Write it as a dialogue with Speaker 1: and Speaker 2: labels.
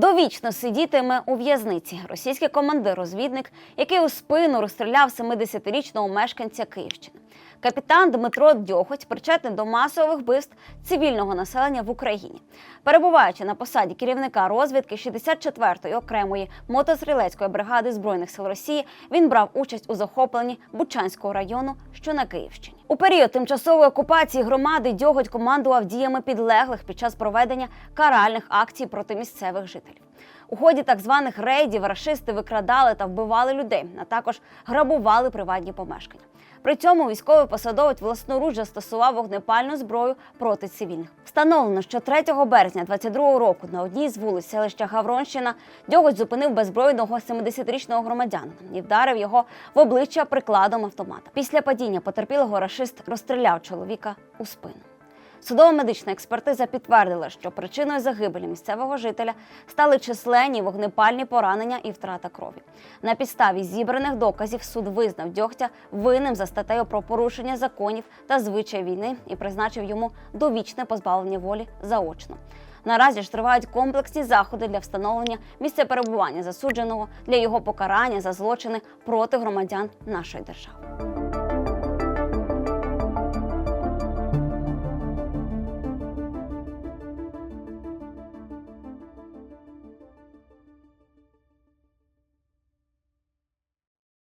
Speaker 1: Довічно сидітиме у в'язниці російський командир-розвідник, який у спину розстріляв 70-річного мешканця Київщини. Капітан Дмитро Дьохоть причетний до масових вбивств цивільного населення в Україні. Перебуваючи на посаді керівника розвідки 64-ї окремої мотострілецької бригади збройних сил Росії, він брав участь у захопленні Бучанського району, що на Київщині. У період тимчасової окупації громади Дьоготь командував діями підлеглих під час проведення каральних акцій проти місцевих жителів. У ході так званих рейдів рашисти викрадали та вбивали людей, а також грабували приватні помешкання. При цьому військовий посадовець власноруч застосував вогнепальну зброю проти цивільних. Встановлено, що 3 березня 22 року на одній з вулиць селища Гавронщина Дьоготь зупинив беззбройного 70-річного громадянина і вдарив його в обличчя прикладом автомата. Після падіння потерпілого рашист розстріляв чоловіка у спину. Судово-медична експертиза підтвердила, що причиною загибелі місцевого жителя стали численні вогнепальні поранення і втрата крові. На підставі зібраних доказів суд визнав дьогтя винним за статтею про порушення законів та звичай війни і призначив йому довічне позбавлення волі заочно. Наразі ж тривають комплексні заходи для встановлення місця перебування засудженого для його покарання за злочини проти громадян нашої держави.